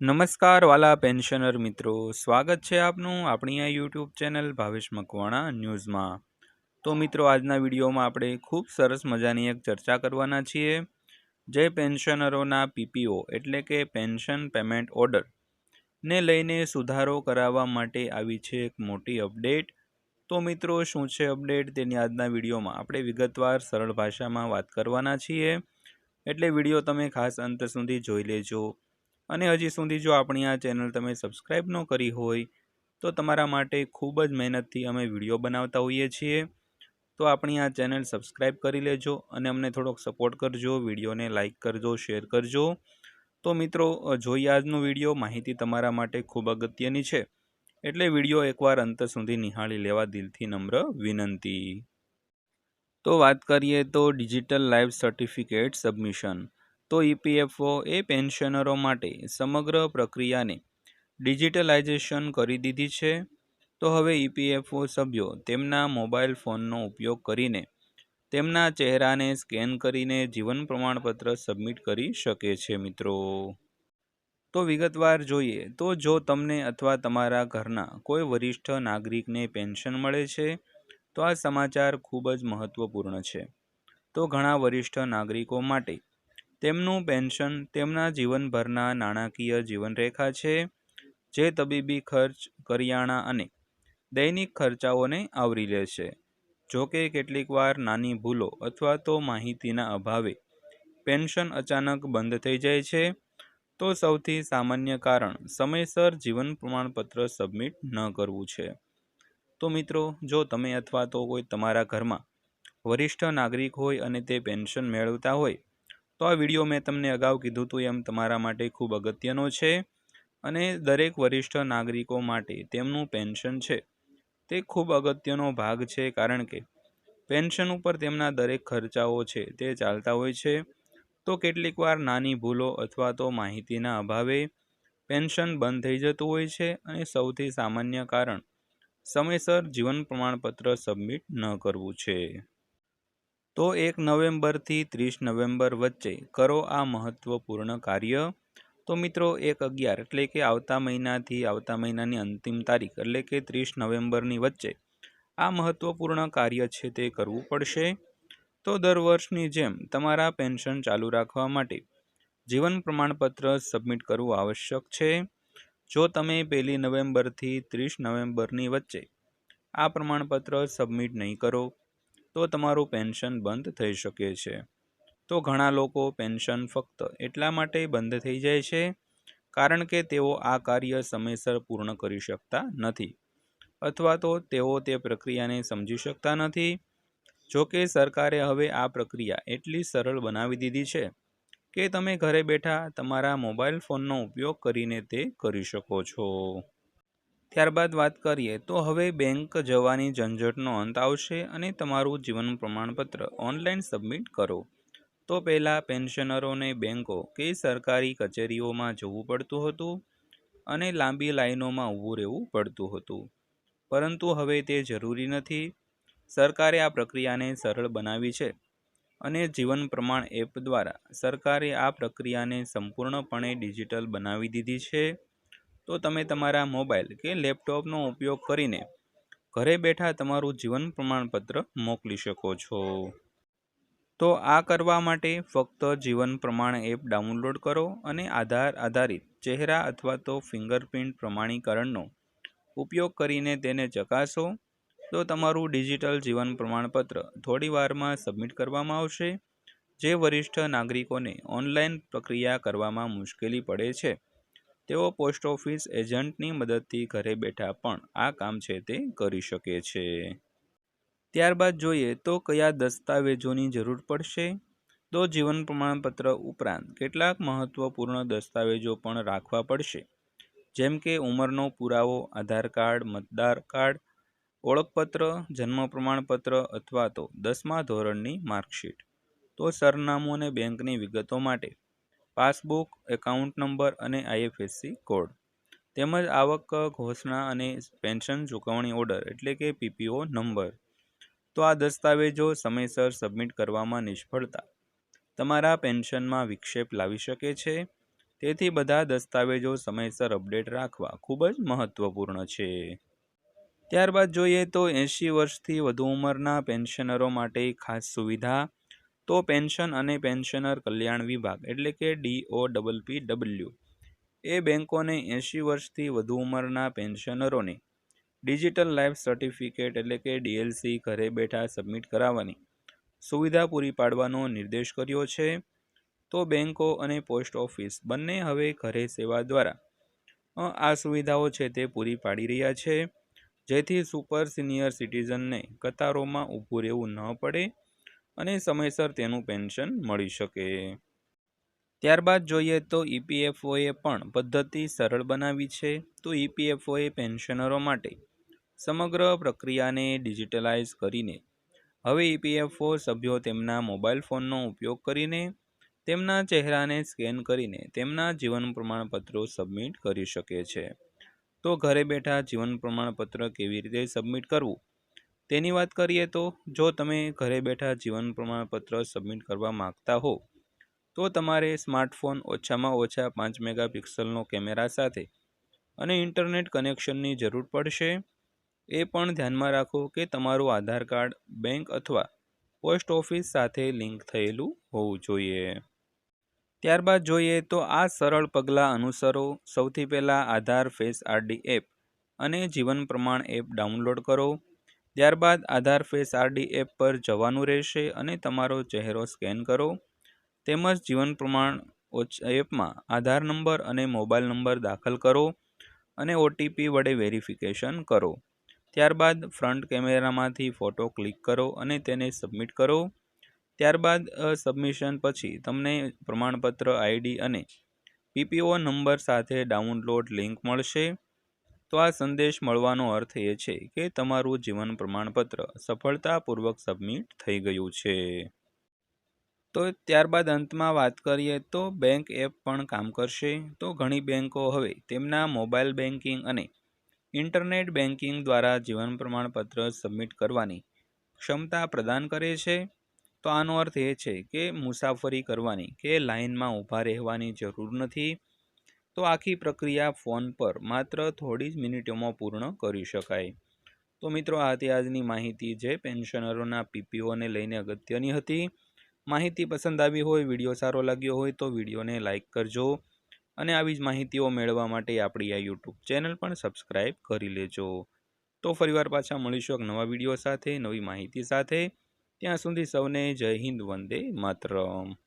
નમસ્કાર વાલા પેન્શનર મિત્રો. સ્વાગત છે આપનું આપણી આ યુટ્યુબ ચેનલ ભાવેશ મકવાણા ન્યૂઝમાં. તો મિત્રો, આજના વિડીયોમાં આપણે ખૂબ સરસ મજાની એક ચર્ચા કરવાના છીએ. જે પેન્શનરોના પીપીઓ, એટલે કે પેન્શન પેમેન્ટ ઓર્ડર, ને લઈને સુધારો કરાવવા માટે આવી છે એક મોટી અપડેટ. તો મિત્રો, શું છે અપડેટ તેની આજના વિડીયોમાં આપણે વિગતવાર સરળ ભાષામાં વાત કરવાના છીએ. એટલે વીડિયો તમે ખાસ અંત સુધી જોઈ લેજો. અને હજી સુધી જો આપણી આ ચેનલ તમે સબસ્ક્રાઈબ ન કરી હોય, તો તમારા માટે ખૂબ જ મહેનતથી અમે વીડિયો બનાવતા હોઈએ છીએ. તો આપણી આ ચેનલ સબસ્ક્રાઈબ કરી લેજો અને અમને થોડોક સપોર્ટ કરજો, વિડીયોને લાઇક કરજો, શેર કરજો. તો મિત્રો જોઈએ આજનો વીડિયો માહિતી તમારા માટે ખૂબ અગત્યની છે. એટલે વીડિયો એકવાર અંત સુધી નિહાળી લેવા દિલથી નમ્ર વિનંતી. તો વાત કરીએ તો ડિજિટલ લાઈફ સર્ટિફિકેટ સબમિશન. તો ઈપીએફઓ એ પેન્શનરો માટે સમગ્ર પ્રક્રિયાને ડિજિટલાઇઝેશન કરી દીધી છે. તો હવે ઈપીએફઓ સભ્યો તેમના મોબાઈલ ફોનનો ઉપયોગ કરીને તેમના ચહેરાને સ્કેન કરીને જીવન પ્રમાણપત્ર સબમિટ કરી શકે છે, મિત્રો. તો વિગતવાર જોઈએ તો જો તમને અથવા તમારા ઘરના કોઈ વરિષ્ઠ નાગરિકને પેન્શન મળે છે, તો આ સમાચાર ખૂબ જ મહત્વપૂર્ણ છે. તો ઘણા વરિષ્ઠ નાગરિકો માટે તેમનું પેન્શન તેમના જીવનભરના નાણાકીય જીવનરેખા છે, જે તબીબી ખર્ચ, કરિયાણા અને દૈનિક ખર્ચાઓને આવરી લે છે. જોકે કેટલીકવાર નાની ભૂલો અથવા તો માહિતીના અભાવે પેન્શન અચાનક બંધ થઈ જાય છે, તો સૌથી સામાન્ય કારણ સમયસર જીવન પ્રમાણપત્ર સબમિટ ન કરવું છે. તો મિત્રો, જો તમે અથવા તો કોઈ તમારા ઘરમાં વરિષ્ઠ નાગરિક હોય અને તે પેન્શન મેળવતા હોય તો આ વીડિયો મેં તમને અગાઉ કીધું હતું એમ તમારા માટે ખૂબ અગત્યનો છે અને દરેક વરિષ્ઠ નાગરિકો માટે તેમનું પેન્શન છે. તે ખૂબ અગત્યનો ભાગ છે કારણ કે પેન્શન ઉપર તેમના દરેક ખર્ચાઓ છે તે ચાલતા હોય છે. તો કેટલીક વાર નાની ભૂલો અથવા તો માહિતીના અભાવે પેન્શન બંધ થઈ જતું હોય છે અને સૌથી સામાન્ય કારણ સમયસર જીવન પ્રમાણપત્ર સબમિટ ન કરવું છે. તો એક નવેમ્બરથી ત્રીસ નવેમ્બર વચ્ચે કરો આ મહત્વપૂર્ણ કાર્ય. તો મિત્રો, એક અગિયાર એટલે કે આવતા મહિનાથી આવતા મહિનાની અંતિમ તારીખ એટલે કે ત્રીસ નવેમ્બરની વચ્ચે આ મહત્વપૂર્ણ કાર્ય છે તે કરવું પડશે. તો દર વર્ષની જેમ તમારા પેન્શન ચાલુ રાખવા માટે જીવન પ્રમાણપત્ર સબમિટ કરવું આવશ્યક છે. જો તમે પહેલી નવેમ્બરથી ત્રીસ નવેમ્બરની વચ્ચે આ પ્રમાણપત્ર સબમિટ નહીં કરો તો તમારું પેન્શન બંધ થઈ શકે છે. તો ઘણા લોકો પેન્શન ફક્ત એટલા માટે બંધ થઈ જાય છે, કારણ કે તેઓ આ કાર્ય સમયસર પૂર્ણ કરી શકતા નથી, અથવા તો તેઓ તે પ્રક્રિયાને સમજી શકતા નથી. જો કે સરકારે હવે આ પ્રક્રિયા એટલી સરળ બનાવી દીધી છે કે તમે ઘરે બેઠા તમારા મોબાઈલ ફોનનો ઉપયોગ કરીને તે કરી શકો છો. ત્યારબાદ વાત કરીએ તો હવે બેંક જવાની ઝંઝટનો અંત આવશે અને તમારું જીવન પ્રમાણપત્ર ઓનલાઈન સબમિટ કરો. તો પહેલાં પેન્શનરોને બેંકો કે સરકારી કચેરીઓમાં જવું પડતું હતું અને લાંબી લાઈનોમાં ઊભું રહેવું પડતું હતું. પરંતુ હવે તે જરૂરી નથી. સરકારે આ પ્રક્રિયાને સરળ બનાવી છે અને જીવન પ્રમાણ એપ દ્વારા સરકારે આ પ્રક્રિયાને સંપૂર્ણપણે ડિજિટલ બનાવી દીધી છે. તો તમે તમારા મોબાઈલ કે લેપટોપનો ઉપયોગ કરીને ઘરે બેઠા તમારું જીવન પ્રમાણપત્ર મોકલી શકો છો. તો આ કરવા માટે ફક્ત જીવન પ્રમાણ એપ ડાઉનલોડ કરો અને આધાર આધારિત ચહેરા અથવા તો ફિંગરપ્રિન્ટ પ્રમાણીકરણનો ઉપયોગ કરીને તેને ચકાસો. તો તમારું ડિજિટલ જીવન પ્રમાણપત્ર થોડી વારમાં સબમિટ કરવામાં આવશે. જે વરિષ્ઠ નાગરિકોને ઓનલાઈન પ્રક્રિયા કરવામાં મુશ્કેલી પડે છે. તેઓ પોસ્ટ ઓફિસ એજન્ટની મદદથી ઘરે બેઠા પણ આ કામ છે તે કરી શકે છે. ત્યારબાદ જોઈએ તો કયા દસ્તાવેજોની જરૂર પડશે? તો જીવન પ્રમાણપત્ર ઉપરાંત કેટલાક મહત્વપૂર્ણ દસ્તાવેજો પણ રાખવા પડશે. જેમ કે ઉંમરનો પુરાવો, આધાર કાર્ડ, મતદાર કાર્ડ, ઓળખપત્ર, જન્મ પ્રમાણપત્ર અથવા તો દસમા ધોરણની માર્કશીટ. તો સરનામું અને બેંકની વિગતો માટે પાસબુક, એકાઉન્ટ નંબર અને આઈએફએસસી કોડ. તેમજ આવક, ઘોષણા અને પેન્શન ચૂકવણી ઓર્ડર એટલે કે પીપીઓ નંબર. તો આ દસ્તાવેજો સમયસર સબમિટ કરવામાં નિષ્ફળતા. તમારા પેન્શનમાં વિક્ષેપ લાવી શકે છે. તેથી બધા દસ્તાવેજો સમયસર અપડેટ રાખવા ખૂબ જ મહત્વપૂર્ણ છે. ત્યારબાદ જોઈએ તો એંશી વર્ષથી વધુ ઉંમરના પેન્શનરો માટે ખાસ સુવિધા તો પેન્શન અને પેન્શનર કલ્યાણ વિભાગ, એટલે કે ડીઓ ડબલ પી ડબલ્યુ. એ બેંકોને એંશી વર્ષથી વધુ ઉંમરના પેન્શનરોને ડિજિટલ લાઈફ સર્ટિફિકેટ, એટલે કે ડીએલસી ઘરે બેઠા સબમિટ કરાવવાની સુવિધા પૂરી પાડવાનો નિર્દેશ કર્યો છે. તો બેંકો અને પોસ્ટ ઓફિસ બંને હવે ઘરે સેવા દ્વારા આ સુવિધાઓ છે તે પૂરી પાડી રહ્યા છે. જેથી સુપર સિનિયર સિટીઝનને કતારોમાં ઊભું રહેવું ન પડે. અને સમયસર તેનું પેન્શન મળી શકે. ત્યારબાદ જોઈએ તો ઈપીએફઓએ પણ પદ્ધતિ સરળ બનાવી છે. તો ઈપીએફઓએ પેન્શનરો માટે સમગ્ર પ્રક્રિયાને ડિજિટલાઇઝ કરીને હવે ઈપીએફઓ સભ્યો તેમના મોબાઈલ ફોનનો ઉપયોગ કરીને તેમના ચહેરાને સ્કેન કરીને તેમના જીવન પ્રમાણપત્રો સબમિટ કરી શકે છે. તો ઘરે બેઠા જીવન પ્રમાણપત્ર કેવી રીતે સબમિટ કરવું? તેની વાત કરીએ તો, જો તમે ઘરે બેઠા જીવન પ્રમાણપત્ર સબમિટ કરવા માગતા હો, તો તમારે સ્માર્ટફોન ઓછામાં ઓછા પાંચ મેગાપિક્સલનો કેમેરા સાથે અને ઇન્ટરનેટ કનેક્શનની જરૂર પડશે. એ પણ ધ્યાનમાં રાખો કે તમારું આધાર કાર્ડ, બેંક અથવા પોસ્ટ ઓફિસ સાથે લિંક થયેલું હોવું જોઈએ. ત્યારબાદ જોઈએ તો આ સરળ પગલાં અનુસરો. સૌથી પહેલાં આધાર ફેસ આરડી એપ અને જીવન પ્રમાણ એપ ડાઉનલોડ કરો. ત્યારબાદ આધાર ફેસ આરડી એપ પર જવાનું રહેશે અને તમારો ચહેરો સ્કેન કરો. તેમજ જીવન પ્રમાણ એપમાં આધાર નંબર અને મોબાઈલ નંબર દાખલ કરો અને ઓટીપી વડે વેરિફિકેશન કરો. ત્યારબાદ ફ્રન્ટ કેમેરામાંથી ફોટો ક્લિક કરો અને તેને સબમિટ કરો. ત્યારબાદ સબમિશન પછી તમને પ્રમાણપત્ર આઈડી અને પીપીઓ નંબર સાથે ડાઉનલોડ લિંક મળશે. તો આ સંદેશ મળવાનો અર્થ એ છે કે તમારું જીવન પ્રમાણપત્ર સફળતાપૂર્વક સબમિટ થઈ ગયું છે. તો ત્યારબાદ અંતમાં વાત કરીએ તો બેંક એપ પણ કામ કરશે. તો ઘણી બેંકો હવે તેમના મોબાઈલ બેન્કિંગ અને ઇન્ટરનેટ બેન્કિંગ દ્વારા જીવન પ્રમાણપત્ર સબમિટ કરવાની ક્ષમતા પ્રદાન કરે છે. તો આનો અર્થ એ છે કે મુસાફરી કરવાની કે લાઇનમાં ઊભા રહેવાની જરૂર નથી. તો આખી પ્રક્રિયા ફોન પર માત્ર થોડી જ મિનિટોમાં પૂર્ણ કરી શકાય. તો મિત્રો, આ આજની માહિતી જે પેન્શનરોના પીપીઓને લઈને અગત્યની હતી. માહિતી પસંદ આવી હોય, વીડિયો સારો લાગ્યો હોય તો વિડીયોને લાઇક કરજો અને આવી જ માહિતીઓ મેળવવા માટે આપણી આ યુટ્યુબ ચેનલ પણ સબસ્ક્રાઈબ કરી લેજો. તો ફરીવાર પાછા મળીશું એક નવા વીડિયો સાથે, નવી માહિતી સાથે. ત્યાં સુધી સૌને જય હિન્દ, વંદે માતરમ.